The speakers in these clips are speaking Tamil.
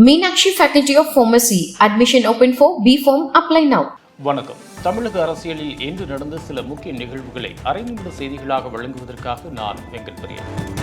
Meenakshi faculty of pharmacy admission open for B pharm apply now வணக்கம். தமிழக அரசியலில் இன்று நடந்த சில முக்கிய நிகழ்வுகளை அரை நிமிட செய்திகளாக வழங்குவதற்காக நான் வெங்கட் பிரியன்.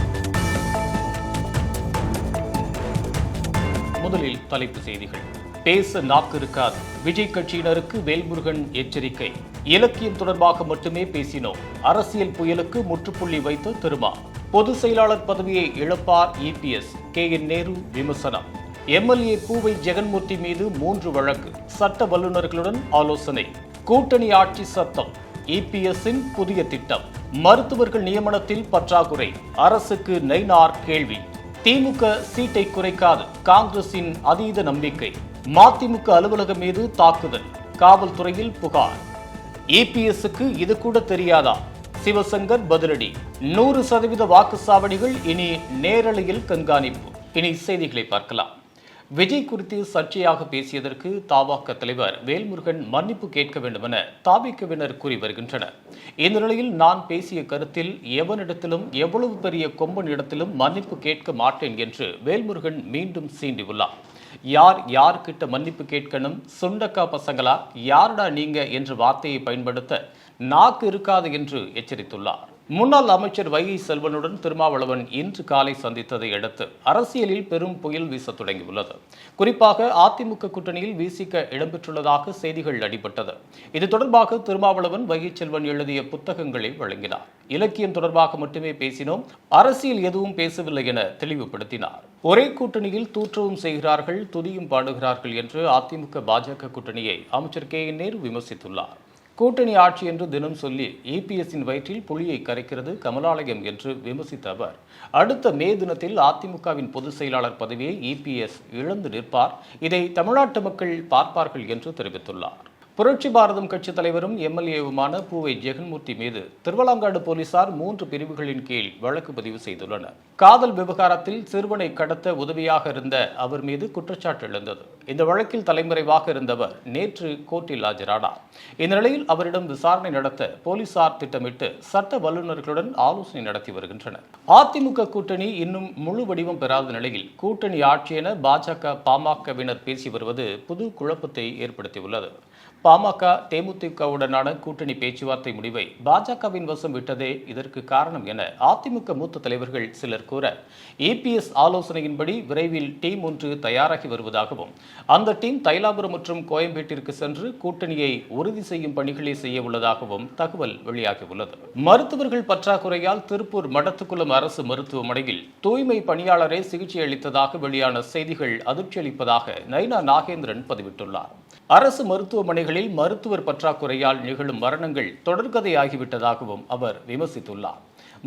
முதலில் தலைப்புச் செய்திகள். பேச நாக்கு இருக்காது. விஜய் கட்சியினருக்கு வேல்முருகன் எச்சரிக்கை. இலக்கியம் தொடர்பாக மட்டுமே பேசினோம். அரசியல் புயலுக்கு முற்றுப்புள்ளி வைத்த திருமா பொதுச் செயலாளர் பதவியை இழப்பார் இபிஎஸ் கே என் நேரு விமர்சனம். எம்எல்ஏ பூவை ஜெகன்மூர்த்தி மீது மூன்று வழக்கு. சட்ட வல்லுநர்களுடன் ஆலோசனை. கூட்டணி ஆட்சி சத்தம். இபிஎஸ்ஸின் புதிய திட்டம். மருத்துவர்கள் நியமனத்தில் பற்றாக்குறை. அரசுக்கு நைனார் கேள்வி. திமுக சீட்டை குறைக்காது. காங்கிரசின் அதீத நம்பிக்கை. மதிமுக அலுவலகம் மீது தாக்குதல். காவல்துறையில் புகார். இபிஎஸ்க்கு இது கூட தெரியாதா? சிவசங்கர் பதிலடி. நூறு சதவீத வாக்குச்சாவடிகள் இனி நேரலையில் கண்காணிப்பு. இனி செய்திகளை பார்க்கலாம். விஜய் குறித்து சர்ச்சையாக பேசியதற்கு தாவாக்க தலைவர் வேல்முருகன் மன்னிப்பு கேட்க வேண்டும் என தாபிக்கவினர் கூறி வருகின்றனர். இந்த நிலையில் நான் பேசிய கருத்தில் எவனிடத்திலும் எவ்வளவு பெரிய கொம்பன் இடத்திலும் மன்னிப்பு கேட்க மாட்டேன் என்று வேல்முருகன் மீண்டும் சீண்டியுள்ளார். யார் யார்கிட்ட மன்னிப்பு கேட்கணும்? சுண்டக்கா பசங்களா? யாருடா நீங்க? என்ற வார்த்தையை பயன்படுத்த நாக்கு இருக்காது என்று எச்சரித்துள்ளார். முன்னாள் அமைச்சர் வைகை செல்வனுடன் திருமாவளவன் இன்று காலை சந்தித்ததை அடுத்து அரசியலில் பெரும் புயல் வீச தொடங்கியுள்ளது. குறிப்பாக அதிமுக கூட்டணியில் வீசிக்க இடம்பெற்றுள்ளதாக செய்திகள் அடிபட்டது. இது தொடர்பாக திருமாவளவன் வைகை செல்வன் எழுதிய புத்தகங்களை வழங்கினார். இலக்கியம் தொடர்பாக மட்டுமே பேசினோம். அரசியல் எதுவும் பேசவில்லை என தெளிவுபடுத்தினார். ஒரே கூட்டணியில் தூற்றவும் செய்கிறார்கள் துதியும் பாடுகிறார்கள் என்று அதிமுக பாஜக கூட்டணியை அமைச்சர் கே. என். நேரு விமர்சித்துள்ளார். கூட்டணி ஆட்சி என்று தினம் சொல்லி இபிஎஸ்ஸின் வயிற்றில் புலியை கரைக்கிறது கமலாலயம் என்று விமர்சித்த அவர். அடுத்த மே தினத்தில் அதிமுகவின் பொதுச் செயலாளர் பதவியை இபிஎஸ் இழந்து நிற்பார். இதை தமிழ்நாட்டு மக்கள் பார்ப்பார்கள் என்று தெரிவித்துள்ளார். புரட்சி பாரதம் கட்சி தலைவரும் எம்எல்ஏவுமான பூவை ஜெகன்மூர்த்தி மீது திருவலாங்காடு போலீசார் மூன்று பிரிவுகளின் கீழ் வழக்கு பதிவு செய்துள்ளனர். காதல் விவகாரத்தில் சிறுவனை கடத்த உதவியாக இருந்த அவர் மீது குற்றச்சாட்டு எழுந்தது. இந்த வழக்கில் தலைமறைவாக இருந்தவர் நேற்று கோர்ட்டில் ஆஜரானார். இந்நிலையில் அவரிடம் விசாரணை நடத்த போலீசார் திட்டமிட்டு சட்ட வல்லுநர்களுடன் ஆலோசனை நடத்தி வருகின்றனர். அதிமுக கூட்டணி இன்னும் முழு வடிவம் பெறாத நிலையில் கூட்டணி ஆட்சி என பாஜக பாமகவினர் பேசி வருவது புது குழப்பத்தை ஏற்படுத்தியுள்ளது. பாமக தேமுதிகவுடனான கூட்டணி பேச்சுவார்த்தை முடிவை பாஜகவின் வசம் விட்டதே இதற்கு காரணம் என அதிமுக மூத்த தலைவர்கள் சிலர் கூற இபிஎஸ் ஆலோசனையின்படி விரைவில் டீம் ஒன்று தயாராகி வருவதாகவும் அந்த டீம் தைலாபுரம் மற்றும் கோயம்பேட்டிற்கு சென்று கூட்டணியை உறுதி செய்யும் பணிகளை செய்ய உள்ளதாகவும் தகவல் வெளியாகியுள்ளது. மருத்துவர்கள் பற்றாக்குறையால் திருப்பூர் மடத்துக்குளம் அரசு மருத்துவமனையில் தூய்மை பணியாளரே சிகிச்சை அளித்ததாக வெளியான செய்திகள் அதிர்ச்சி அளிப்பதாக நைனா நாகேந்திரன் பதிவிட்டுள்ளார். அரசு மருத்துவமனைகளில் மருத்துவர் பற்றாக்குறையால் நிகழும் மரணங்கள் தொடர்கதையாகிவிட்டதாகவும் அவர் விமர்சித்துள்ளார்.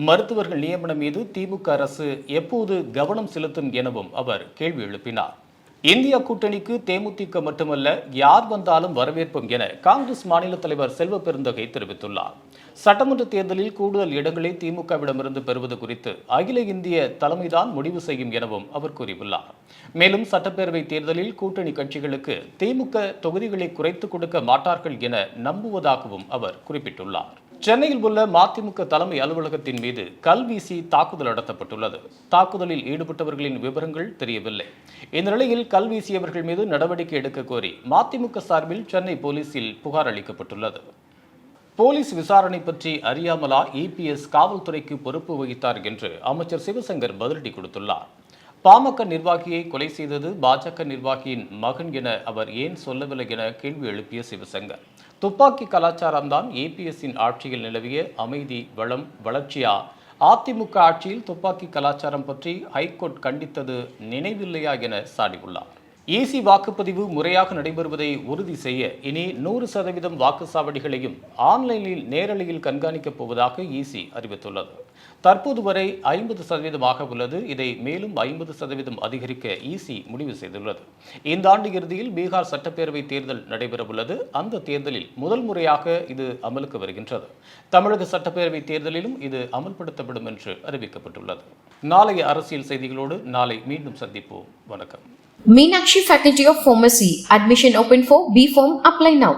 மருத்துவர்கள் நியமனம் மீது திமுக அரசு எப்போது கவனம் செலுத்தும் எனவும் அவர் கேள்வி எழுப்பினார். இந்தியா கூட்டணிக்கு தேமுதிக மட்டுமல்ல யார் வந்தாலும் வரவேற்போம் என காங்கிரஸ் மாநில தலைவர் செல்வ பெருந்தகை தெரிவித்துள்ளார். சட்டமன்ற தேர்தலில் கூடுதல் இடங்களை திமுகவிடமிருந்து பெறுவது குறித்து அகில இந்திய தலைமைதான் முடிவு செய்யும் எனவும் அவர் கூறியுள்ளார். மேலும் சட்டப்பேரவை தேர்தலில் கூட்டணி கட்சிகளுக்கு திமுக தொகுதிகளை குறைத்துக் கொடுக்க மாட்டார்கள் என நம்புவதாகவும் அவர் குறிப்பிட்டுள்ளார். சென்னையில் உள்ள மதிமுக தலைமை அலுவலகத்தின் மீது கல் வீசி தாக்குதல் நடத்தப்பட்டுள்ளது. தாக்குதலில் ஈடுபட்டவர்களின் விவரங்கள் தெரியவில்லை. இந்த நிலையில் கல் வீசியவர்கள் மீது நடவடிக்கை எடுக்க கோரி மதிமுக சார்பில் சென்னை போலீசில் புகார் அளிக்கப்பட்டுள்ளது. போலீஸ் விசாரணை பற்றி அறியாமலா இபிஎஸ் காவல்துறைக்கு பொறுப்பு வகித்தார் என்று அமைச்சர் சிவசங்கர் பதிலடி கொடுத்துள்ளார். பாமக நிர்வாகியை கொலை செய்தது பாஜக நிர்வாகியின் மகன் என அவர் ஏன் சொல்லவில்லை என கேள்வி எழுப்பிய சிவசங்கர். துப்பாக்கி கலாச்சாரம்தான் ஏபிஎஸ்ஸின் ஆட்சியில் நிலவிய அமைதி வளம் வளர்ச்சியா? அதிமுக ஆட்சியில் துப்பாக்கி கலாச்சாரம் பற்றி ஹைகோர்ட் கண்டித்தது நினைவில்லையா என சாடியுள்ளார். ஈசி வாக்குப்பதிவு முறையாக நடைபெறுவதை உறுதி செய்ய இனி நூறு சதவீதம் வாக்குச்சாவடிகளையும் ஆன்லைனில் நேரலையில் கண்காணிக்கப் போவதாக ஈசி அறிவித்துள்ளது. தற்போது வரை ஐம்பது சதவீதமாக உள்ளது. இதை மேலும் ஐம்பது சதவீதம் அதிகரிக்க ஈசி முடிவு செய்துள்ளது. இந்த ஆண்டு இறுதியில் பீகார் சட்டப்பேரவை தேர்தல் நடைபெறவுள்ளது. அந்த தேர்தலில் முதல் முறையாக இது அமலுக்கு வருகின்றது. தமிழக சட்டப்பேரவை தேர்தலிலும் இது அமல்படுத்தப்படும் என்று அறிவிக்கப்பட்டுள்ளது. நாளைய அரசியல் செய்திகளோடு நாளை மீண்டும் சந்திப்போம் வணக்கம் Meenakshi Faculty of Pharmacy. Admission open for B Form. Apply now.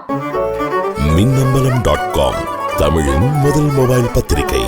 Minnambalam dot com தமிழின் முதல் மொபைல் பத்திரிகை